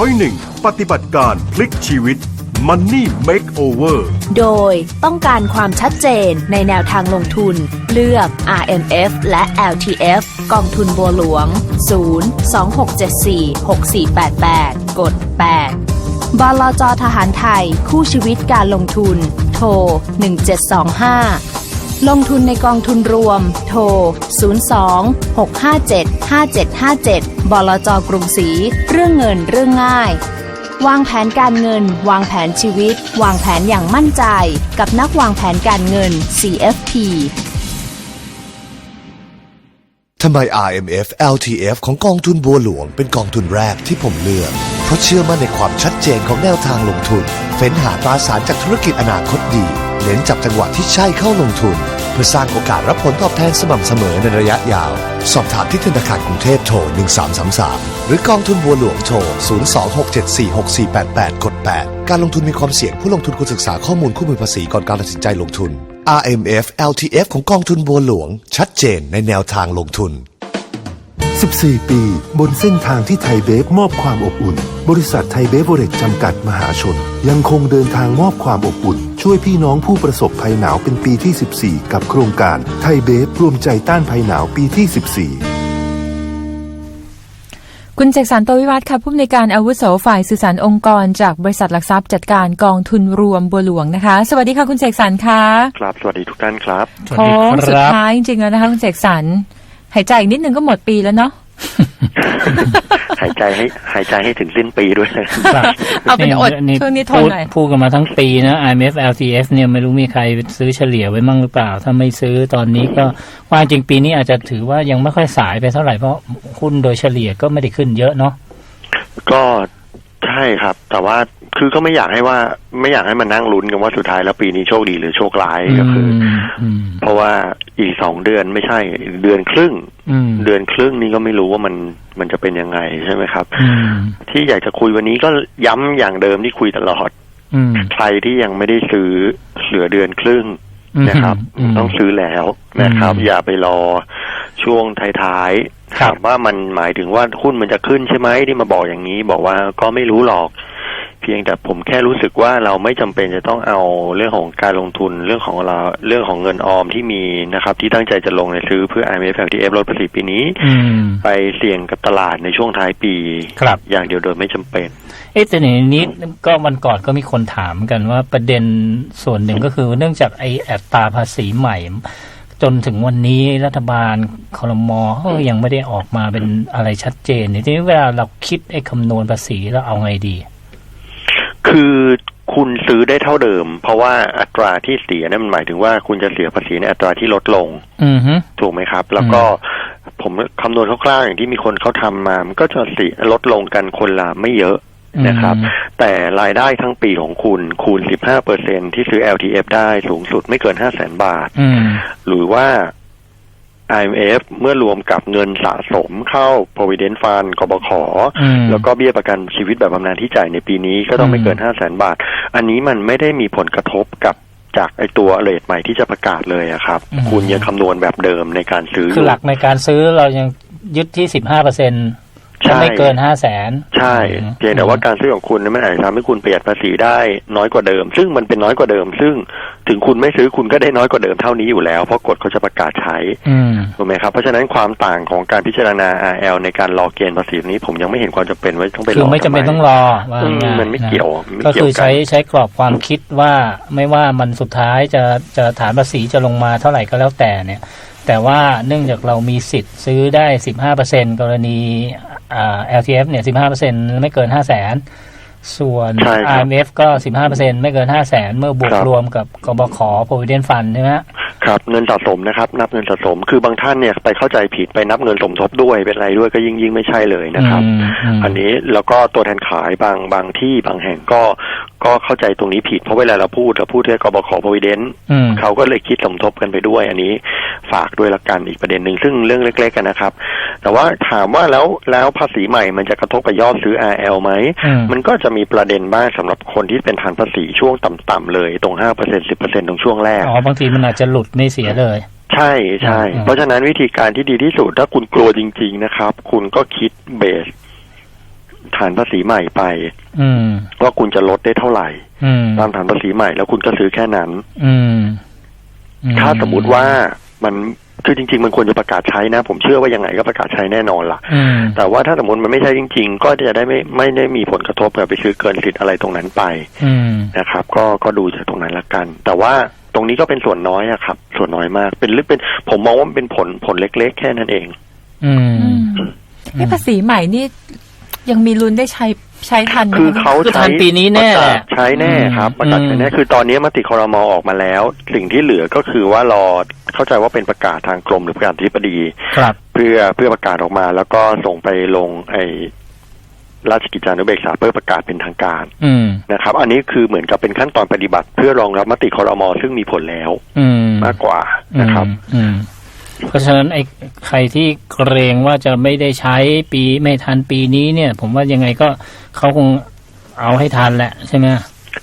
ร้อยหนึ่งปฏิบัติการพลิกชีวิต Money Makeover โดยต้องการความชัดเจนในแนวทางลงทุน เลือก RMF และ LTF กองทุนบัวหลวง 0 2674 6488 กด 8 บลจทหารไทย คู่ชีวิตการลงทุน โทร 1725 ลงทุนในกองทุนรวม โทร 02 657 5757 บลจกรุงศรี เรื่องเงินเรื่องง่าย วางแผนการเงิน วางแผนชีวิต วางแผนอย่างมั่นใจ กับนักวางแผนการเงิน CFP ทำไม RMF LTF ของกองทุนบัวหลวงเป็นกองทุนแรกที่ผมเลือก ราะเชื่อมั่นในความชัดเจนของแนวทางลงทุน เฟ้นหาตราสารจากธุรกิจอนาคตดี เน้นจับจังหวะที่ใช่เข้าลงทุน เพื่อสร้างโอกาสรับผลตอบแทนสม่ำเสมอในระยะยาว สอบถามที่ธนาคารกรุงเทพโทร 1333 หรือกองทุนบัวหลวงโทร 026746488 กด 8 การลงทุนมีความเสี่ยงผู้ลงทุนควรศึกษาข้อมูลคู่มือภาษีก่อนการตัดสินใจลงทุน RMF LTF ของกองทุนบัวหลวง ชัดเจนในแนวทางลงทุน 14 ปี บนเส้นทางที่ไทยเบฟมอบความอบอุ่น บริษัทไทยเบฟเวอเรจจำกัดมหาชน ยังคงเดินทางมอบความอบอุ่น ช่วยพี่น้องผู้ประสบภัยหนาวเป็นปีที่ 14 กับโครงการไทยเบฟรวมใจต้านภัยหนาวปีที่ 14คุณเจกสันโตวิวัฒน์ค่ะผู้อำนวยการอาวุโสฝ่ายสื่อสารองค์กร จากบริษัทหลักทรัพย์จัดการกองทุนรวมบัวหลวงนะคะ สวัสดีค่ะคุณเจกสันค่ะครับสวัสดีทุกท่านครับโค้งสุดท้ายจริงๆแล้วนะคะคุณเจกสัน หายใจอีกนิดนึงก็หมดปีแล้วเนาะหายใจให้หายใจให้ถึงสิ้นปีด้วยนะครับเอาเป็นอดช่วงนี้ทนพูดหน่อยพูดกันมาทั้งปีนะ IMF LTF เนี่ยไม่รู้มีใครซื้อเฉลี่ยไว้มั่งหรือเปล่า ถ้าไม่ซื้อตอนนี้ก็ว่าจริงปีนี้อาจจะถือว่ายังไม่ค่อยสายไปเท่าไหร่เพราะหุ้นโดยเฉลี่ยก็ไม่ได้ขึ้นเยอะเนาะก็ ใช่ครับ แต่ว่าคือก็ไม่อยากให้ว่า ไม่อยากให้มันนั่งลุ้นกันว่าสุดท้ายแล้วปีนี้โชคดีหรือโชคร้ายก็คือออืมเพราะว่าอีกสองเดือนไม่ใช่ เดือนครึ่งอืมเดือนครึ่งนี้ก็ไม่รู้ว่ามันมันจะเป็นยังไงใช่ไหมครับอืมที่อยากจะคุยวันนี้ก็ย้ำอย่างเดิมที่คุยตลอดอืมใครที่ยังไม่ได้ซื้อเหลือเดือนครึ่งอืมนะครับอืมต้องซื้อแล้วนะครับอืมอย่าไปรอช่วงท้ายๆครับ ถามว่ามันหมายถึงว่าหุ้นมันจะขึ้นใช่ไหมที่มาบอกอย่างนี้ บอกว่าก็ไม่รู้หรอก เพียงแต่ผมแค่รู้สึกว่าเราไม่จำเป็นจะต้องเอาเรื่องของการลงทุนเรื่องของเราเรื่องของเงินออมที่มีนะครับ ที่ตั้งใจจะลงในซื้อเพื่อ IMF LTF ลดภาษีปีนี้อืมไปเสี่ยงกับตลาดในช่วงท้ายปีครับอย่างเดียวโดยไม่จำเป็น เอ๊ะแต่ในนี้ก็วันก่อนก็มีคนถามกันว่าประเด็นส่วนหนึ่งก็คือเนื่องจากไอ้อัตราภาษีใหม่ จนถึงวันนี้รัฐบาลคอรมอเขายังไม่ได้ออกมาเป็นอะไรชัดเจนเนี่ยทีนี้เวลาเราคิดไอ้คำนวณภาษีเราเอาไงดี คือคุณซื้อได้เท่าเดิม เพราะว่าอัตราที่เสียนั่นมันหมายถึงว่าคุณจะเสียภาษีในอัตราที่ลดลงอือฮึถูกไหมครับ แล้วก็ผมคำนวณคร่าวๆอย่างที่มีคนเขาทำมา มันก็จะเสียลดลงกันคนละไม่เยอะ นะครับอืมแต่รายได้ทั้งปีของคุณคูณ 15เปอร์เซ็นที่ซื้อ LTF ได้สูงสุดไม่เกิน 5 0 0แสนบาทอืมหรือว่า IMF เมื่อรวมกับเงินสะสมเข้า provident fund กบขอืมแล้วก็เบี้ยประกันชีวิตแบบบำนาญที่จ่ายในปีนี้ก็ต้องไม่เกินอืมห้าแสนบาท อันนี้มันไม่ได้มีผลกระทบกับจากไอตัวเรทใหม่ที่จะประกาศเลยอะครับ คุณยังคำนวณแบบเดิมในการซื้อ คือหลักในการซื้อเรายังยึดที่สิบห้าเปอร์เซ็นต์ใช่ ไม่เกินห้าแสนใช่เพียงแต่ว่าการซื้อของคุณนั้นมันอาจจะทำให้คุณประหยัดภาษีได้น้อยกว่าเดิม ซึ่งมันเป็นน้อยกว่าเดิม ซึ่งถึงคุณไม่ซื้อคุณก็ได้น้อยกว่าเดิมเท่านี้อยู่แล้วเพราะกฎเขาจะประกาศใช้อืมถูกไหมครับเพราะฉะนั้นความต่างของการพิจารณา RL ในการรอเกณฑ์ภาษีนี้ผมยังไม่เห็นความจำเป็นว่าต้องไปรอคือไม่จำเป็นทำต้องรอว่าอืมง่ายๆมันไม่ะเกี่ยวไม่ก็เกี่ยวคือกันใช้ใช้กรอบความคิดว่าไม่ว่ามันสุดท้ายจะจะฐานภาษีจะลงมาเท่าไหร่ก็แล้วแต่เนี่ยแต่ว่าเนื่องจากเรามีสิทธิ์ซื้อได้สิบห้าเปอร์เซ็นกรณีอ่า LTF เนี่ยสิบห้าเปอร์เซ็นไม่เกินห้าแสนส่วนใช่ครับ IMF ก็สิบห้าเปอร์เซ็นไม่เกินห้าแสนเมื่อบวกครับรวมกับกบข provident fund ใช่ไหมฮะ ครับเงินสะสมนะครับ นับเงินสะสม คือบางท่านเนี่ยไปเข้าใจผิดไปนับเงินสมทบด้วยเป็นไรด้วยก็ยิ่งยิ่งไม่ใช่เลยนะครับอืมอืมอันนี้แล้วก็ตัวแทนขายบางบางที่บางแห่งก็ก็เข้าใจตรงนี้ผิดเพราะเวลาเราพูดเราพูดที่กบขพวิเดนอืมเขาก็เลยคิดสมทบกันไปด้วย อันนี้ฝากด้วยละกันอีกประเด็นหนึ่งซึ่งเรื่องเล็ก ๆกันนะครับ แต่ว่าถามว่าแล้วแล้วภาษีใหม่มันจะกระทบกับยอดซื้อ RL ไหมอืมมันก็จะมีประเด็นบ้างสำหรับคนที่เป็นฐานภาษีช่วงต่ำๆเลยตรงห้าเปอร์เซ็นสิบเปอร์เซ็นตรงช่วงแรกอ๋อบางทีมันอาจจะหลุดไม่เสียเลย ใช่ใช่อืมเพราะฉะนั้นวิธีการที่ดีที่สุดถ้าคุณกลัวจริง ๆ นะครับ คุณก็คิดเบสฐฐานภาษีใหม่ไป อืมว่าคุณจะลดได้เท่าไหร่อืมตามฐานภาษีใหม่แล้วคุณก็ซื้อแค่นั้น อืมอืถ้าสมมุติว่ามันคือจริง ๆ มันควรจะประกาศใช้นะ ผมเชื่อว่ายังไงก็ประกาศใช้แน่นอนล่ะอืมแต่ว่าถ้าสมมติมันไม่ใช่จริง ๆ ก็จะได้ไม่ไม่ได้มีผลกระทบกับไปซื้อเกินสิทธิ์อะไรตรงนั้นไปอืมนะครับ ก็ก็ดูจากตรงนั้นละกัน แต่ว่า ตรงนี้ก็เป็นส่วนน้อยอะครับ ส่วนน้อยมาก เป็นหรือเป็น ผมมองว่ามันเป็นผลผลเล็ก ๆ แค่นั้นเอง อืมอืมไอ้ภาษีใหม่นี่ยังมีลุ้นได้ใช้ใช้ทันไหมคือคะเขาคือทัใช้นปีนี้แน่ประแหกาละศใช้แน่ครับอืมประกาศใช้แน่คือตอนนี้มติคอรมอออกมาแล้ว สิ่งที่เหลือก็คือว่ารอเข้าใจว่าเป็นประกาศทางกรมหรือประกาศอธิบดี ครับ เพื่อเพื่อประกาศออกมา แล้วก็ส่งไปลงไอ ราชกิจจานุเบกษาเพื่อประกาศเป็นทางการอืมนะครับ อันนี้คือเหมือนกับเป็นขั้นตอนปฏิบัติ เพื่อรองรับมติคอรมอซึ่งมีผลแล้วอืมมากกว่านะครับอืมเพราะฉะนั้นไอ้ใครที่เกรงว่าจะไม่ได้ใช้ปีไม่ทันปีนี้เนี่ย ผมว่ายังไงก็เขาคงเอาให้ทันแหละใช่ไหม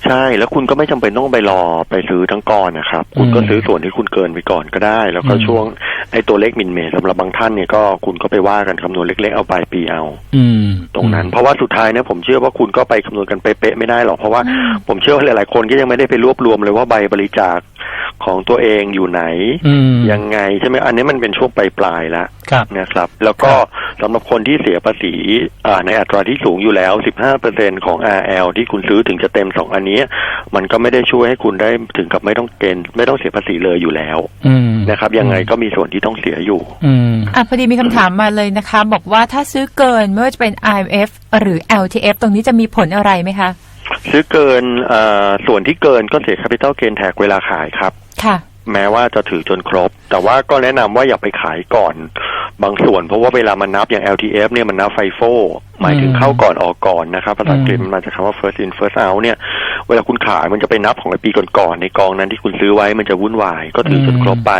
ใช่แล้วคุณก็ไม่จำเป็นต้องไปรอไปซื้อทั้งก้อนนะครับ คุณก็อืมซื้อส่วนที่คุณเกินไปก่อนก็ได้ แล้วก็อืมช่วงไอ้ตัวเลขมินเมสสำหรับบางท่านเนี่ยก็คุณก็ไปว่ากันคำนวณเล็กๆเอาปลายปีเอา อืมตรงนั้น เพราะว่าสุดท้ายเนี่ยผมเชื่อว่าคุณก็ไปคำนวณกันเป๊ะๆไม่ได้หรอกเพราะว่าผมเชื่อว่าหลายๆคนก็ยังไม่ได้ไปรวบรวมเลยว่าใบบริจาค ของตัวเองอยู่ไหนอืมยังไงใช่ไหมอันนี้มันเป็นช่วงปลายๆแล้วครับนะครับ แล้วก็สำหรับคนที่เสียภาษีอ่าในอัตราที่สูงอยู่แล้ว 15%ของ RL ที่คุณซื้อถึงจะเต็มสองอันนี้ มันก็ไม่ได้ช่วยให้คุณได้ถึงกับไม่ต้องเกณฑ์ไม่ต้องเสียภาษีเลยอยู่แล้วอืมนะครับ ยังไงก็มีส่วนที่ต้องเสียอยู่อืมอะพอดีมีคำถามมาเลยนะคะ บอกว่าถ้าซื้อเกินไม่ว่าจะเป็น IMF หรือ LTF ตรงนี้จะมีผลอะไรไหมคะ ซื้อเกินเอ่อส่วนที่เกินก็เสีย capital gain tax เวลาขายครับ ค่ะ แม้ว่าจะถือจนครบ แต่ว่าก็แนะนำว่าอย่าไปขายก่อน บางส่วนเพราะว่าเวลามันนับอย่าง LTF เนี่ยมันนับไฟโฟหมายถึงเข้าก่อนออกก่อนนะครับภาษาอังกฤษมันมาจากคำว่า first in first out เนี่ย เวลาคุณขายมันจะไปนับของไอ้ปีก่อนๆในกองนั้นที่คุณซื้อไว้มันจะวุ่นวาย ก็ถือจนครบไป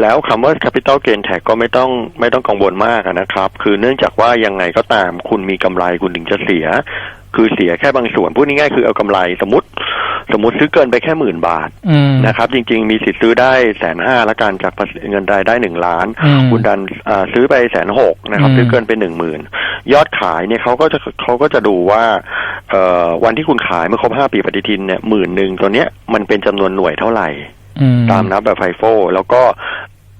แล้วคำว่า capital gain tax ก็ไม่ต้องไม่ต้องกังวลมากอะนะครับ คือเนื่องจากว่ายังไงก็ตามคุณมีกำไรคุณถึงจะเสีย คือเสียแค่บางส่วนพูดง่ายๆคือเอากำไรสมมติ สมมติซื้อเกินไปแค่หมื่นบาทอืมนะครับ จริง ๆ มีสิทธิ์ซื้อได้แสนห้าละกันจากภาษีเงินรายได้หนึ่งล้านอืมคุณดันอ่าซื้อไปแสนหกนะครับอืมซื้อเกินไปหนึ่งหมื่นยอดขายเนี่ยเขาก็จะเขาก็จะดูว่าเอ่อวันที่คุณขายเมื่อครบห้าปีปฏิทินเนี่ยหมื่นหนึ่งตัวเนี้ยมันเป็นจำนวนหน่วยเท่าไหร่อืมตามนับแบบไฟโฟแล้วก็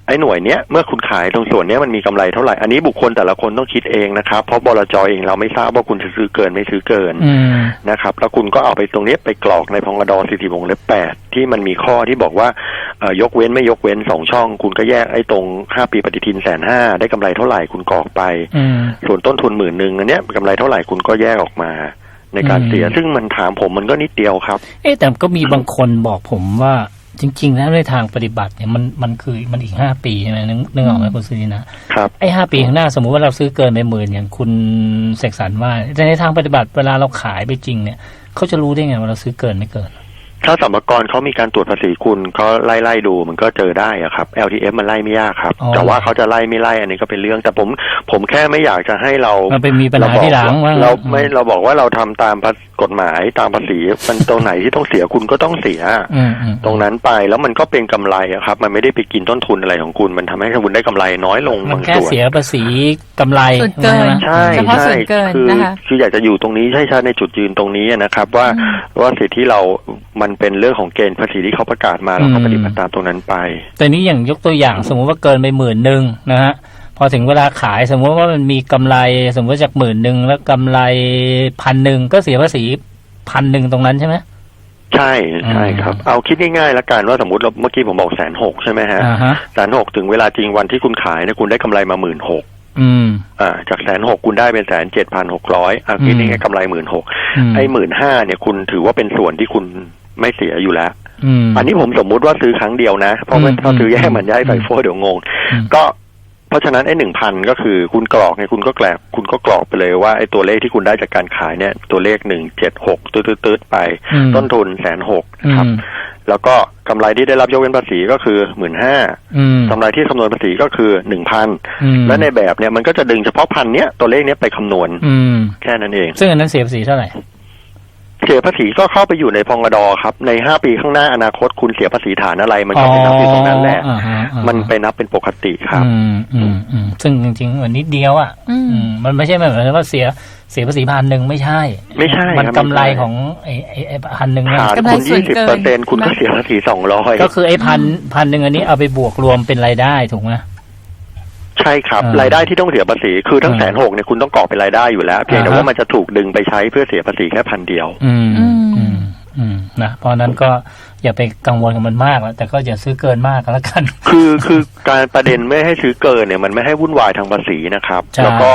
ไอ้หน่วยเนี้ยเมื่อคุณขายตรงส่วนเนี้ยมันมีกำไรเท่าไหร่อันนี้บุคคลแต่ละคนต้องคิดเองนะครับ เพราะบลจเองเราไม่ทราบว่าคุณจะซื้อเกินไม่ซื้อเกินอืมนะครับ แล้วคุณก็เอาไปตรงนี้ไปกรอกในพงกดสี่สิบวงเล็บแปดที่มันมีข้อที่บอกว่าเอ่อยกเว้นไม่ยกเว้นสองช่อง คุณก็แยกไอ้ตรงห้าปีปฏิทินแสนห้าได้กำไรเท่าไหร่คุณกรอกไปอืมส่วนต้นทุนหมื่นหนึ่งอันเนี้ยกำไรเท่าไหร่คุณก็แยกออกมาในการเสียอืมซึ่งมันถามผมมันก็นิดเดียวครับ เอ๊ะแต่ก็มีบางคนบอกผมว่า จริง ๆ แล้วในทางปฏิบัติเนี่ยมันมันคือมันอีกห้าปีใช่ไหมนึกนึกออกไหมคุณสุนีนะครับไอ้ห้าปีข้างหน้าสมมุติว่าเราซื้อเกินไปหมื่นอย่างคุณเสกสรรว่าแต่ในทางปฏิบัติเวลาเราขายไปจริงเนี่ยเขาจะรู้ได้ไงว่าเราซื้อเกินไม่เกิน ถ้าสัมภากรเขามีการตรวจภาษีคุณเขาไล่ไล่ดูมันก็เจอได้อะครับ LTF มันไล่ไม่ยากครับอ๋อแต่ว่าเขาจะไล่ไม่ไล่อันนี้ก็เป็นเรื่อง แต่ผมผมแค่ไม่อยากจะให้เรามันไปมีปัญหาเรบอกที่หลังว่าเราไม่เราบอกว่าเราทำตามกฎหมายตามภาษีมันตรงไหนที่ต้องเสียคุณก็ต้องเสียอืมอืมตรงนั้นไปแล้วมันก็เป็นกำไรอะครับ มันไม่ได้ไปกินต้นทุนอะไรของคุณ มันทำให้คุณได้กำไรน้อยลงมันบางแค่ส่วนเสียภาษีกำไรส่วนเกินนะใช่เฉพาะส่ใช่วนเกินคือนะคะคืออยากจะอยู่ตรงนี้ใช่ใช่ในจุดยืนตรงนี้นะครับ ว่าว่าสิทธิเรามันเป็นเรื่องของเกณฑ์ภาษีที่เขาประกาศมาแล้วก็ปฏิบัติตามตรงนั้นไป แต่นี้อย่างยกตัวอย่างสมมุติว่าเกินไปหมื่นหนึ่งนะฮะพอถึงเวลาขายสมมติว่ามันมีกำไรสมมติจากหมื่นหนึ่งแล้วกำไรพันหนึ่งก็เสียภาษีพันหนึ่งตรงนั้นใช่ไหมใช่ใช่อืมครับ เอาคิดง่ายๆแล้วกันว่าสมมติเราเมื่อกี้ผมบอกแสนหกใช่ไหมฮะอ่าฮะแสนหกถึงเวลาจริงวันที่คุณขายเนี่ยคุณได้กำไรมาหมื่นหกอืมอ่า จากแสนหกคุณได้เป็นแสนเจ็ดพันหกร้อยอะคิดอืมง่ายๆกำไรหมื่นหกมไอ้หมื่นห้าเนี่ยคุณถือว่าเป็นส่วนที่คุณ ไม่เสียอยู่แล้วอืมอันนี้ผมสมมุติว่าซื้อครั้งเดียวนะ เพราะว่าอืมถ้าซื้อแยกเหมือนย้ายอืมไฟโฟเดี๋ยวงงอืมก็เพราะฉะนั้นไอ้หนึ่งพันก็คือคุณกรอกเนี่ยคุณก็แกลบคุณก็กรอกไปเลยว่าไอ้ตัวเลขที่คุณได้จากการขายเนี่ย ตัวเลขหนึ่งเจ็ดหกตืดๆๆไปอืมต้นทุนแสนหกอืครับมแล้วก็กำไรที่ได้รับยกเว้นภาษีก็คือหมื่นห้าอืมกำไรที่คำนวณภาษีก็คือหนึ่งพันอืมและในแบบเนี่ยมันก็จะดึงเฉพาะพันเนี้ยตัวเลขเนี้ยไปคำนวณอืมแค่นั้นเอง ซึ่งอันนั้นเสียภาษีเท่าไหร่ เสียภาษีก็เข้าไปอยู่ในพงกดครับในห้าปีข้างหน้าอนาคตคุณเสียภาษีฐานอะไร มันก็ไปนับอยู่ตรงนั้นแหละอ๋ออ่าฮะอ่าฮะมันไปนับเป็นปกติครับอืมอืมอืมซึ่งจริงๆเหมือนนิดเดียวอะอืมอืมมันไม่ใช่แบบว่าเสียเสียภาษีพันหนึ่งไม่ใช่ ไม่ใช่ มันครับกำไรไม่ใช่ของไอ้ไอ้ไอ้พันหนึ่งเนี่ยฐานกำไรคุณส่ยี่วนสิบเกิเปอนร์เซ็นคุณก็เสียภาษีสองร้อยก็คือไอ้พันพันหนึ่งอันนี้เอาไปบวกรวมเป็นรายได้ถูกไหม ใช่ครับ อ่ารายได้ที่ต้องเสียภาษีคือทั้งอ่า แสนหกเนี่ยคุณต้องกรอกเป็นรายได้อยู่แล้ว เพียงแต่อ่าฮะว่ามันจะถูกดึงไปใช้เพื่อเสียภาษีแค่พันเดียว อืมอือืมมอืมนะเพราะฉะนั้นก็อย่าไปกังวลกับมันมากแล้วแต่ก็อย่าซื้อเกินมากก็แล้วกัน คือคือการประเด็นไม่ให้ซื้อเกินเนี่ยมันไม่ให้วุ่นวายทางภาษีนะครับ ใช่ แล้วก็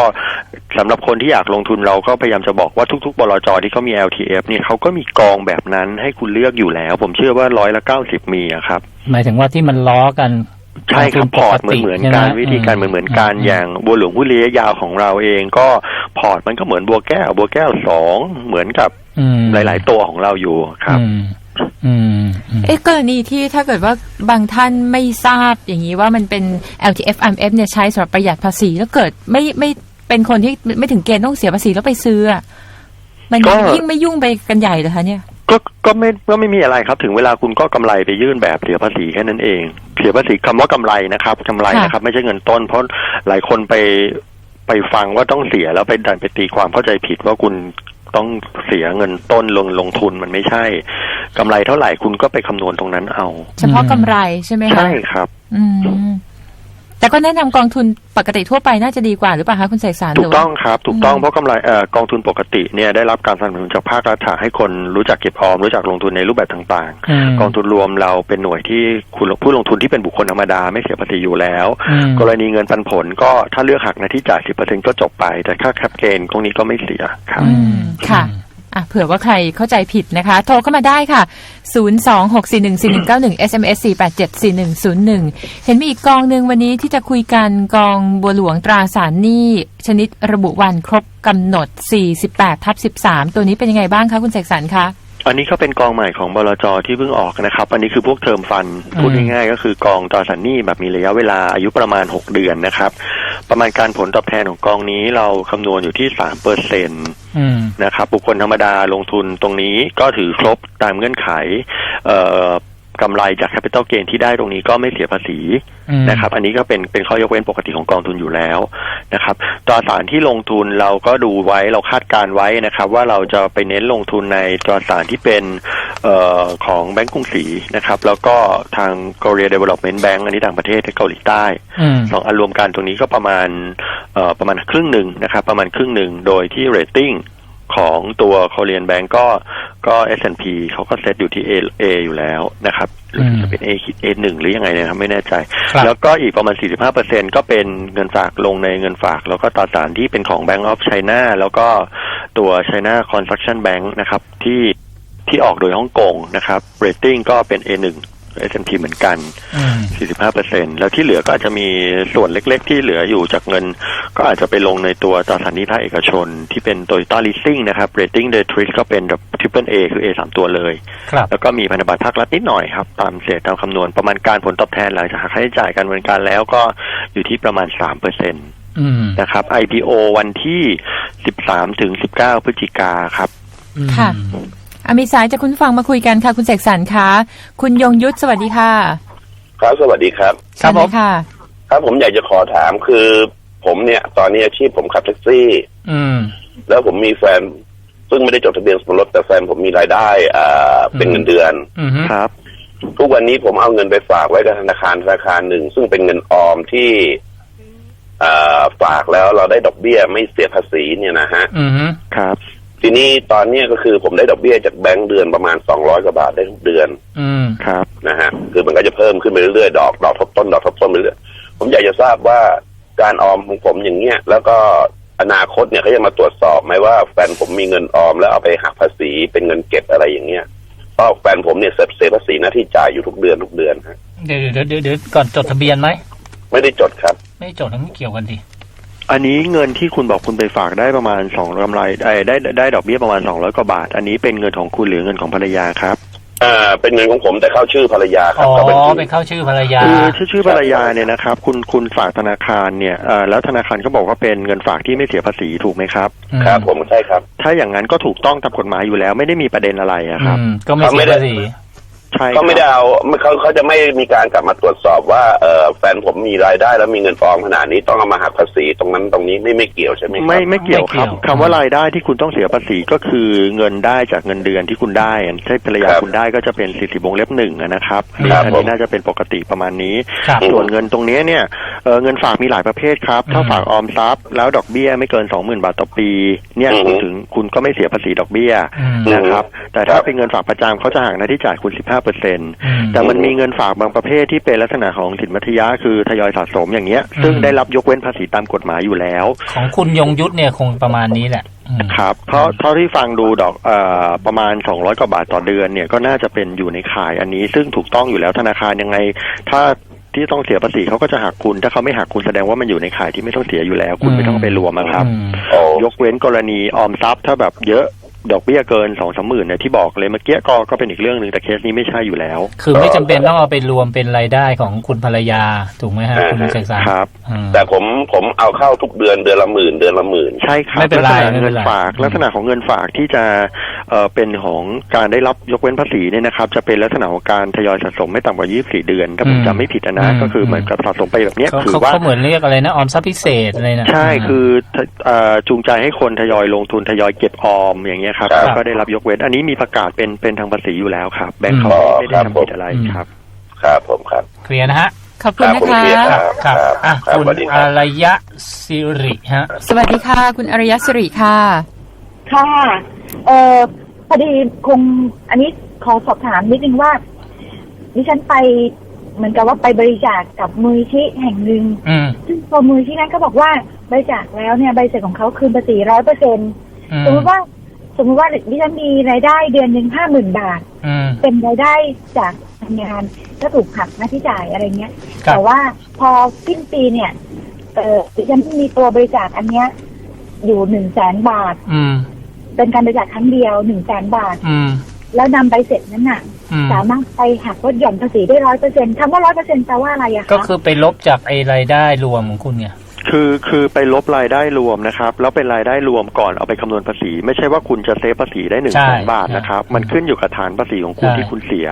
สำหรับคนที่อยากลงทุนเราก็พยายามจะบอกว่าทุก ๆ บลจที่เขามี LTF เนี่ยเขาก็มีกองแบบนั้นให้คุณเลือกอยู่แล้ว ผมเชื่อว่าร้อยละเก้าสิบมีอะครับ หมายถึงว่าที่มันล้อกัน ใช่ครับกพงอทุร์ตเหมือนเหมือนใช่ไกันวิธีการเหมือนเหมือนกันอย่างบัวหลวงผู้เลี้ยยาวของเราเองก็พอร์ตมันก็เหมือนบัวแก้ว บัวแก้วสองเหมือนกับอืมหลาย ๆ ตัวของเราอยู่ครับอืมอืมอืมเอ๊ะกรณีที่ถ้าเกิดว่าบางท่านไม่ทราบอย่างนี้ว่ามันเป็น LTF IMF เนี่ยใช้สำหรับประหยัดภาษีแล้วเกิดไม่ไม่เป็นคนที่ไม่ถึงเกณฑ์ต้องเสียภาษีแล้วไปซื้ออะมันก็ยิ่งไม่ยุ่งไปกันใหญ่เลยคะเนี่ย ก็ก็ไม่ก็ไม่มีอะไรครับ ถึงเวลาคุณก็กำไรไปยื่นแบบเสียภาษีแค่นั้นเองเสียภาษีคำว่ากำไรนะครับกำไรค่ะนะครับ ไม่ใช่เงินต้น เพราะหลายคนไปไปฟังว่าต้องเสียแล้วไปดันไปตีความเข้าใจผิดว่าคุณต้องเสียเงินต้นลงลงทุนมันไม่ใช่กำไรเท่าไหร่คุณก็ไปคำนวณตรงนั้นเอา เฉพาะกำไรใช่ไหมคะใช่ครับ อืม แต่ก็แนะนำกองทุนปกติทั่วไปน่าจะดีกว่าหรือเปล่าคะคุณเสกสารหถูรืกว่าต้องครับ ถูกต้องอืมเพราะกำไรเอ่อกองทุนปกติเนี่ยได้รับการสนับสนุนจากภาครัฐให้คนรู้จักเก็บออมรู้จักลงทุนในรูปแบบต่างอืมๆกองทุนรวมเราเป็นหน่วยที่คุณผู้ลงทุนที่เป็นบุคคลธรรมดาไม่เสียภาษีอยู่แล้วอืมกรณีเงินปันผลก็ถ้าเลือกหักหน้าที่จ่าย10%ก็จบไป แต่ค่าแคปเกนตรงนี้ก็ไม่เสียครับอืมค่ะ อะเผื่อว่าใครเข้าใจผิดนะคะ โทรเข้ามาได้ค่ะ 026414191 SMS 4874101 เห็นมีอีกกองหนึ่งวันนี้ที่จะคุยกันกองบัวหลวงตราสารหนี้ ชนิดระบุวันครบกำหนด 48ทับ13 ตัวนี้เป็นยังไงบ้างคะคุณเสกสรรคะ อันนี้ก็เป็นกองใหม่ของบลจที่เพิ่งออกนะครับ อันนี้คือพวกเทอมฟันพูดง่ายๆก็คือกองตราสารหนี้แบบมีระยะเวลาอายุประมาณ 6 เดือนนะครับ ประมาณการผลตอบแทนของกองนี้เราคำนวณอยู่ที่3เปอร์เซ็นต์อืมนะครับบุคคลธรรมดาลงทุนตรงนี้ก็ถือครบตามเงื่อนไขเอ่อ กำไรจากแคปิตอลเกนที่ได้ตรงนี้ก็ไม่เสียภาษีอืมนะครับ อันนี้ก็เป็นเป็นข้อยกเว้นปกติของกองทุนอยู่แล้วนะครับตราสารที่ลงทุนเราก็ดูไว้เราคาดการไว้นะครับ ว่าเราจะไปเน้นลงทุนในตราสารที่เป็นเอ่อของแบงก์กรุงศรีนะครับ แล้วก็ทาง Korea Development Bank อันนี้ต่างประเทศที่เกาหลีใต้อืมสองอันรวมกันตรงนี้ก็ประมาณเอ่อประมาณครึ่งหนึ่งนะครับ ประมาณครึ่งหนึ่งโดยที่เรตติ้ง ของตัว Korean Bank ก็ก็ S&P เขาก็เซตอยู่ที่ A A อยู่แล้วนะครับหรือจะเป็น A A หนึ่งหรือยังไงเนะครับ ไม่แน่ใจครับแล้วก็อีกประมาณ 45%ก็เป็นเงินฝากลงในเงินฝาก แล้วก็ตราสารที่เป็นของ Bank of China แล้วก็ตัว China Construction Bank นะครับที่ที่ออกโดยฮ่องกงนะครับเรตติ้งก็เป็น A หนึ่ง S&P เหมือนกันอืม45%แล้วที่เหลือก็อาจจะมีส่วนเล็กๆ ที่เหลืออยู่จากเงิน ก็อาจจะไปลงในตัวตราสารหนี้ภาคเอกชน ที่เป็น Toyota Leasing นะครับ Rating d e t r i s ก็เป็นแบบ Triple A คือ A สามตัวเลยครับแล้วก็มีพันธบัตรภาครัฐนิดหน่อยครับ ตามเศษตามคำนวณประมาณการผลตอบแทนหลังจากหักค่าใช้จ่ายการดำเนินการแล้วก็อยู่ที่ประมาณ3%นอืมะครับ IPO วันที่13ถึง19พฤศจิกาครับค่ะ อามีสายจากคุณฟังมาคุยกันค่ะ คุณเสกสรรคะคุณยงยุทธสวัสดีค่ะครับสวัสดีครับ ครับผมเชิญเลยค่ะ ครับผมอยากจะขอถามคือ ผมเนี่ย ตอนนี้อาชีพผมขับแท็กซี่ อืม แล้วผมมีแฟน ซึ่งไม่ได้จดทะเบียนสมรสแต่แฟนผมมีรายได้อ่าเป็นเงินเดือนอืมครับ ทุกวันนี้ผมเอาเงินไปฝากไว้กับธนาคารธนาคารหนึ่ง ซึ่งเป็นเงินออมที่อ่าฝากแล้วเราได้ดอกเบี้ยไม่เสียภาษีเนี่ยนะฮะอืมครับ ทีนี้ตอนเนี้ยก็คือผมได้ดอกเบี้ยจากแบงก์เดือนประมาณสองร้อยกว่าบาทได้ทุกเดือนอืม ครับ นะฮะคือมันก็จะเพิ่มขึ้นไปเรื่อยๆดอกดอกทบต้นดอกทบต้นไปเรื่อยผมอยากจะทราบว่าการออมของผมอย่างเงี้ยแล้วก็อนาคตเนี่ยเขาจะมาตรวจสอบไหมว่าแฟนผมมีเงินออมแล้วเอาไปหักภาษีเป็นเงินเก็บอะไรอย่างเงี้ยเพราะแฟนผมเนี่ยเสียภาษีหน้าที่จ่ายอยู่ทุกเดือนทุกเดือนฮะเดี๋ยวเดี๋ยวเดี๋ยวเดี๋ยวก่อนจดทะเบียนไหม ไม่ได้จดครับ ไม่จดทั้งเกี่ยวกันดิ อันนี้เงินที่คุณบอกคุณไปฝากได้ประมาณสองกำไรได้ได้ได้ดอกเบี้ยประมาณสองร้อยกว่าบาท อันนี้เป็นเงินของคุณหรือเงินของภรรยาครับอ่าเป็นเงินของผมแต่เข้าชื่อภรรยาครัอ๋บอเข้าบัญชีไปเข้าชื่อภรรยา คือชื่อชื่อภรรยาเนี่ยนะครับ คุณคุณฝากธนาคารเนี่ยเอ่อแล้วธนาคารก็บอกว่าเป็นเงินฝากที่ไม่เสียภาษีถูกไหมครับ ครับผมใช่ครับ ถ้าอย่างนั้นก็ถูกต้องตามกฎหมายอยู่แล้วไม่ได้มีประเด็นอะไรอะครับ อืมก็ไม่เขาไม่เสียได้ภาษี ใช่ครับเขาไม่ได้เอาไม่เขาเขาจะไม่มีการกลับมาตรวจสอบว่าเออแฟนผมมีรายได้แล้วมีเงินออมขนาดนี้ต้องเอามาหักภาษีตรงนั้นตรงนี้ไม่ไม่เกี่ยวใช่ไหมครับไม่ไม่เกี่ยวครับไม่เกี่ยวคำว่ารายได้ที่คุณต้องเสียภาษีก็คือเงินได้จากเงินเดือนที่คุณได้ใช่ภรรยาครับคุณได้ก็จะเป็นสิทธิวงเล็บหนึ่งอะนะครับครับอันผมนี้น่าจะเป็นปกติประมาณนี้ครับส่วนเงินตรงนี้เนี่ยเอ่อเงินฝากมีหลายประเภทครับ ถ้าอืมฝากออมทรัพย์แล้วดอกเบี้ยไม่เกินสองหมื่นบาทต่อปีเนี่ยอืมคุณถึงคุณก็ไม่เสียภาษีดอกเบี้ยอืมนะครับ แต่ถ้าครับเป็นเงินฝากประจำเขาจะหักหน้าที่จ่ายคุณสิบห้าเปอร์เซ็นต์อืมแต่มันมีเงินฝากบางประเภทที่เป็นลักษณะของสินมัธยะคือทยอยสะสมอย่างเงี้ย ซึ่งอืมได้รับยกเว้นภาษีตามกฎหมายอยู่แล้ว ของคุณยงยุทธเนี่ยคงประมาณนี้แหละอืมครับเพราะเท่าที่ฟังดูดอกเอ่อประมาณ 200 กว่าบาทต่อเดือนเนี่ยก็น่าจะเป็นอยู่ในข่ายอันนี้ ซึ่งถูกต้องอยู่แล้วธนาคารยังไง ถ้าที่ต้องเสียภาษีเขาก็จะหักคุณ ถ้าเขาไม่หักคุณแสดงว่ามันอยู่ในข่ายที่ไม่ต้องเสียอยู่แล้ว คุณไม่ต้องไปรวมอะครับอืมโอ้ยกเว้นกรณีออมทรัพย์ถ้าแบบเยอะ ดอกเบี้ยเกินสองสามหมื่นเนี่ยที่บอกเลยเมื่อกี้ก็ก็เป็นอีกเรื่องหนึ่งแต่เคสนี้ไม่ใช่อยู่แล้ว คือไม่จำเป็นต้องเอาไปรวมเป็นรายได้ของคุณภรรยาถูกไหมฮะอ่าคุณเสกสรรครับอืมแต่ผมผมเอาเข้าทุกเดือนเดือนละหมื่นเดือนละหมื่นใช่ครับไม่เป็นไรลักษณะไม่เป็เงินนไรฝากอืมลักษณะของเงินฝากที่จะเอ่อเป็นของการได้รับยกเว้นภาษีเนี่ยนะครับ จะเป็นลักษณะของการทยอยสะสมไม่ต่ำกว่า24เดือนถ้าผมอืมจำไม่ผิดนะอืมก็คือเหมือนกับสะสมไปแบบเนี้ยเขาคือเขาว่าเขาเหมือนเรียกอะไรนะออมทรัพย์พิเศษอะไรนะใช่คือเอ่อจูงใจให้คนทยอยลงทุนทยอยเก็บออมอย่างเงี้ยครับครับแล้วก็ได้รับยกเว้น อันนี้มีประกาศเป็นเป็นทางภาษีอยู่แล้วครับ แบงค์เขาอ๋อไม่ได้ครับทำผิดอะไรผมครับ ครับผมครับ เคลียร์นะฮะขอบคุณนะผมคะเรียนครับครับอะครับคุณสวัสดีคอารับรยะสิริฮะ สวัสดีค่ะ คุณอริยสิริค่ะ ค่ะ เอ่อพอดีคงอันนี้ขอสอบถามนิดนึงว่าดิฉันไปเหมือนกับว่าไปบริจาคกับมูลที่แห่งหนึ่งอืมซึ่งพอมูลที่นั้นก็บอกว่าบริจาคแล้วเนี่ยใบเสร็จของเขาคืนภาษีร้อยเปอร์เซ็นอืมสมมติว่า สมมติว่าดิฉันมีรายได้เดือนหนึ่งห้าหมื่นบาท อืม เป็นรายได้จากทำงานก็ถูกหักหน้าที่จ่ายอะไรเงี้ย ครับ แต่ว่าพอสิ้นปีเนี่ย เออดิฉันมีตัวบริจาคอันเนี้ย อยู่หนึ่งแสนบาท อืม เป็นการบริจาคครั้งเดียวหนึ่งแสนบาท อืม แล้วนำใบเสร็จนั้นน่ะ อืม สามารถไปหักลดหย่อนภาษีได้ร้อยเปอร์เซ็นต์คำว่าร้อยเปอร์เซ็นต์แปลว่าอะไรอะคะก็คือไปลบจากไอ้รายได้รวมของคุณไง คือคือไปลบรายได้รวมนะครับ แล้วเป็นรายได้รวมก่อนเอาไปคำนวณภาษี ไม่ใช่ว่าคุณจะเซฟภาษีได้หนึ่งใช่แสนบาทนะครับ มันขึ้นอยู่กับฐานภาษีของคุณใช่ที่คุณเสีย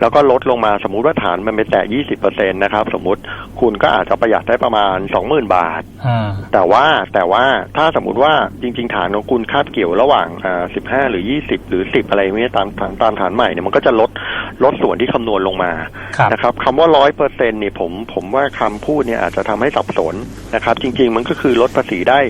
แล้วก็ลดลงมาสมมุติว่าฐานมันไปแตะยี่สิบเปอร์เซ็นต์นะครับ สมมุติคุณก็อาจจะประหยัดได้ประมาณสองหมื่นบาทอ่าแต่ว่าแต่ว่าถ้าสมมุติว่าจริง ๆ ฐานของคุณคาดเกี่ยวระหว่างอ่าสิบห้าหรือยี่สิบหรือสิบอะไรเงี้ยตามตามตามฐานใหม่เนี่ยมันก็จะลดลดส่วนที่คำนวณลงมาครับนะครับคำว่าร้อยเปอร์เซ็นต์นี่ผมผมว่าคำพูดเนี่ยอาจจะทำให้สับสนนะครับ จริง ๆ มันก็คือลดภาษีได้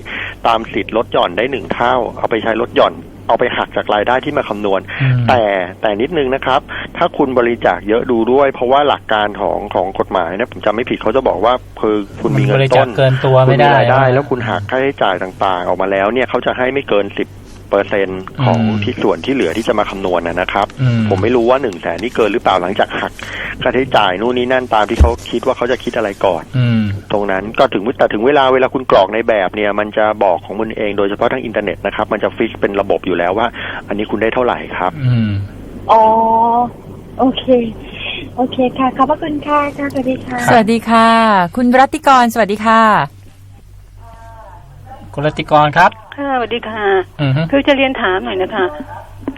ตามสิทธิ์ลดหย่อนได้หนึ่งเท่า เอาไปใช้ลดหย่อน เอาไปหักจากรายได้ที่มาคำนวณอืมแต่แต่นิดนึงนะครับ ถ้าคุณบริจาคเยอะดูด้วย เพราะว่าหลักการของของกฎหมายนะผมจำไม่ผิดเขาจะบอกว่าคือคุณมีเงิบนริจาต้คนเกินตัวคุไม่ณมีได้รายได้ แล้วคุณหักค่าใช้จ่ายต่างๆ ออกมาแล้วเนี่ยเขาจะให้ไม่เกินสิบ เปอร์เซ็นของอืมที่ส่วนที่เหลือที่จะมาคำนวณนะนะครับอืมผมไม่รู้ว่าหนึ่งแสนนี่เกินหรือเปล่าหลังจากหักค่าใช้จ่ายนู่นนี่นั่นตามที่เขาคิดว่าเขาจะคิดอะไรก่อนอืมตรงนั้นก็ถึงแต่ถึงเวลาเวลาคุณกรอกในแบบเนี่ย มันจะบอกของมันเองโดยเฉพาะทางอินเทอร์เน็ตนะครับมันจะฟิกเป็นระบบอยู่แล้วว่า อันนี้คุณได้เท่าไหร่ครับอืมอ๋อโอเค โอเคค่ะขอบพระคุณค่ะค่ะสวัสดีค่ะ สวัสดีค่ะ คุณรัตติกรสวัสดีค่ะ คุณรัตติกรครับ ค่ะสวัสดีค่ะ อือฮึคือจะเรียนถามหน่อยนะคะ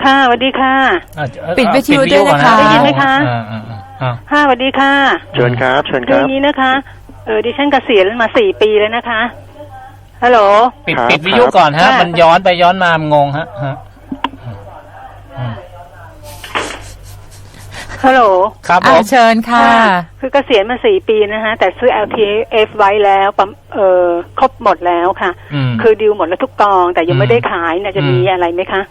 ค่ะสวัสดีค่ะ อะเอ่อปิดวิทยุก่อด้วยนะคะได้ยินไหมคะ อ่าอ่าอ่าอ่า ค่ะสวัสดีค่ะเชิญครับ เชิญคคือรับอย่างนี้นะคะ เออดิฉันเกษียณมาสี่ปีแล้วนะคะฮัลโหล ปิดครับปิดวิทยุก่อนฮะค่ะมันย้อนไปย้อนมามนงงฮะฮะอืม ฮัลโหลครับผอ่ามเชิญค่ะ คือเกษียณมาสี่ปีนะคะแต่ซื้อ LTF ไว้แล้วปั๊มเออครบหมดแล้วค่ะอืมคือดิวหมดแล้วทุกกอง แต่ยังไม่ได้ขายเนี่ยจะมีอืม อะไรไหมคะ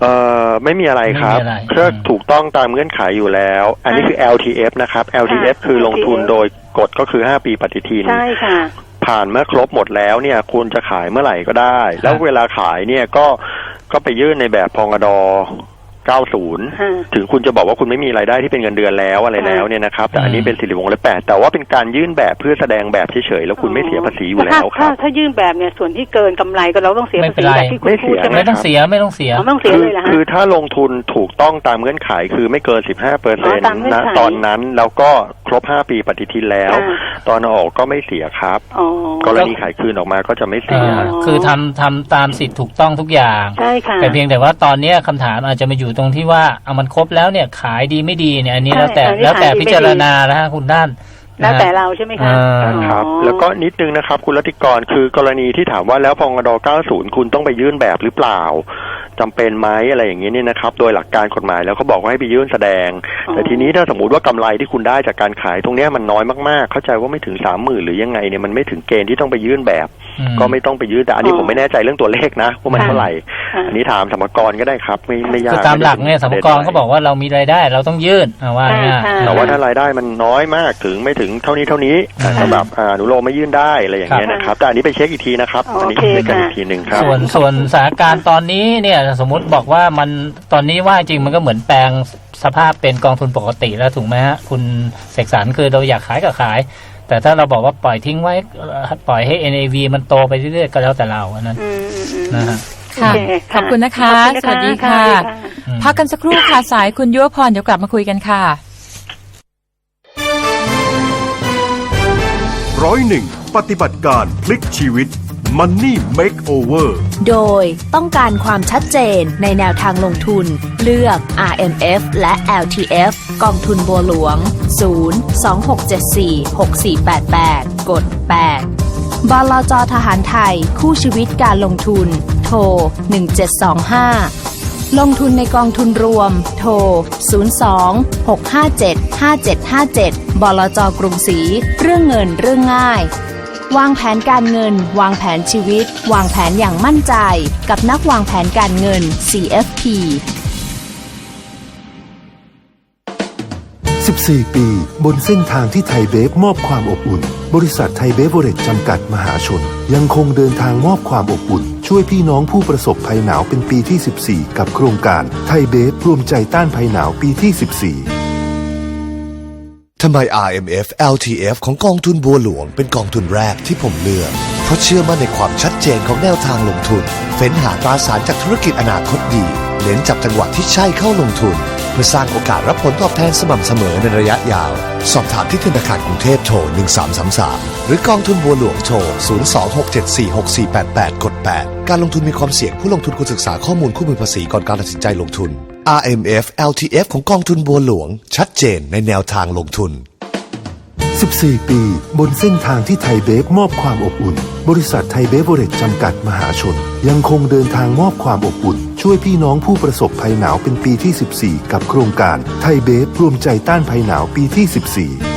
เอ่อไม่มีอะไรครับไม่มีอะไรเพื่ออืม ถูกต้องตามเงื่อนไขอยู่แล้ว อันนี้คือ LTF นะครับ LTF ค่ะคือลงทุน LTF โดยกฎก็คือ 5 ปีปฏิทิน ใช่ค่ะ ผ่านเมื่อครบหมดแล้วเนี่ยคุณจะขายเมื่อไหร่ก็ได้ แล้วเวลาขายเนี่ยก็ก็ไปยื่นในแบบพองด 90ค่ะถึงคุณจะบอกว่าคุณไม่มีรายได้ที่เป็นเงินเดือนแล้วอะไรแล้วเนี่ยนะครับ แต่อันนี้เป็นสิริวงศ์และแปดแต่ว่าเป็นการยื่นแบบเพื่อแสดงแบบเฉยๆแล้วคุณไม่เสียภาษีอยู่แล้วคถ้ารับ ถ้ายื่นแบบเนี่ยส่วนที่เกินกำไรก็เราต้องเสียไม่ภาเป็ษีนไรแบบที่คุณไม่พูดเสียใช่ไหมไม่ต้องเสียไม่ต้องเสียอ๋อไม่ต้องเสียคือเลยเหรอฮะคือถ้าลงทุนถูกต้องตามเงื่อนไขคือไม่เกิน 15เปอร์อ๋เซ็อนต์ตามเงื่อนนะไขตอนนั้นแล้วก็ครบ 5 ปีปฏิทินแล้วค่ะตอนออกก็ไม่เสียครับอ๋อกรณีขายคืนออกมาก็จะไม่เสียอ่าคือทำทำตามสิทธิ์ถูกต้องทุกอย่างใช่ค่ะแต่เพียงแต่ว่าตอนเนี้ยคำถามอาจจะมาอยู่ตรงที่ว่าเอามันครบแล้วเนี่ยขายดีไม่ดีเนี่ย อันนี้แล้วแต่ใช่อันนี้แล้วแต่ขายดีไม่ดีพิจารณาแล้วฮะคุณท่านแล้วแต่นะฮะเราใช่ไหมคะอ่าครับอ๋อแล้วก็นิดนึงนะครับ คุณรัติกรคือกรณีที่ถามว่าแล้วพงด90 คุณต้องไปยื่นแบบหรือเปล่า จำเป็นไหมอะไรอย่างนี้เนี่ยนะครับโดยหลักการกฎหมายแล้วเขาบอกว่าให้ไปยื่นแสดงอ๋อแต่ทีนี้ถ้าสมมติว่ากำไรที่คุณได้จากการขายตรงเนี้ยมันน้อยมากๆ เข้าใจว่าไม่ถึงสามหมื่นหรือยังไงเนี่ยมันไม่ถึงเกณฑ์ที่ต้องไปยื่นแบบอืมก็ไม่ต้องไปยื่นแต่อันนี้ผมไม่แน่ใจเรื่องตัวเลขนะว่ามันเท่าไหร่ค่ะอันนี้ถามสมกรก็ได้ครับ ไม่ไม่ยากคือตามหลักเนี่ยสมกรเขาบอกว่าเรามีรายได้เราต้องยื่นเอาว่าง่ายใช่แต่ว่าถ้ารายได้มันน้อยมากถึงไม่ถึงเท่านี้เท่านี้อะค่ะก็แบบอ่าอนุโลมไม่ยื่นได้อะไรอย่างเงี้ยนะครับแต่อันนี้ไปเช็คอีกทีนะครับอันนี้โอเคเช็คกันค่ะอีกทีหนึ่งครับส่วนส่วนสถานการณ์ตอนนี้เนี่ยสมมติบอกว่ามันตอนนี้ว่าจริงมันก็เหมือนแปลงสภาพเป็นกองทุนปกติแล้วถูกไหมฮะคุณเสกสรรคือเราอยากขายก็ขาย แต่ถ้าเราบอกว่าปล่อยทิ้งไว้เอ่อปล่อยให้ NAV มันโตไปเรื่อยๆก็แล้วแต่เราอันนั้นอืมอืมอืมนะฮะค่ะโเขอบคุณนะคะขอบณสวัสดีค่ะสวัสดีอืมพักกันสักครู่ค่ะ สายคุณยุวพรเดี๋ยวกลับมาคุยกันค่ะร้อยหนึ่งปฏิบัติการพลิกชีวิต Money Makeover โดยต้องการความชัดเจนในแนวทางลงทุน เลือก RMF และ LTF กองทุนบัวหลวง 0 2674 6488 กด 8บลจทหารไทย คู่ชีวิตการลงทุน โทร 1725 ลงทุนในกองทุนรวม โทร 02 657 5757 บลจกรุงศรี เรื่องเงินเรื่องง่าย วางแผนการเงิน วางแผนชีวิต วางแผนอย่างมั่นใจ กับนักวางแผนการเงิน CFP 14 ปี บนเส้นทางที่ไทยเบฟมอบความอบอุ่น บริษัทไทยเบฟเวอเรจจำกัดมหาชน ยังคงเดินทางมอบความอบอุ่น ช่วยพี่น้องผู้ประสบภัยหนาวเป็นปีที่ 14 กับโครงการไทยเบฟรวมใจต้านภัยหนาวปีที่ 14 ทำไม RMF LTF ของกองทุนบัวหลวงเป็นกองทุนแรกที่ผมเลือก เพราะเชื่อมั่นในความชัดเจนของแนวทางลงทุน เฟ้นหาตราสารจากธุรกิจอนาคตดีเน้นจับจังหวะที่ใช่เข้าลงทุน เพื่อสร้างโอกาสรับผลตอบแทนสม่ำเสมอในระยะยาว สอบถามที่ธนาคารกรุงเทพโทร 1333 หรือกองทุนบัวหลวงโทร 026746488 กด 8 การลงทุนมีความเสี่ยงผู้ลงทุนควรศึกษาข้อมูลคู่มือภาษีก่อนการตัดสินใจลงทุน RMF LTF ของกองทุนบัวหลวง ชัดเจนในแนวทางลงทุน 14 ปีบนเส้นทางที่ไทยเบฟมอบความอบอุ่น บริษัทไทยเบฟเวอเรจจำกัดมหาชน ยังคงเดินทางมอบความอบอุ่น ช่วยพี่น้องผู้ประสบภัยหนาวเป็นปีที่ 14 กับโครงการไทยเบฟรวมใจต้านภัยหนาวปีที่ 14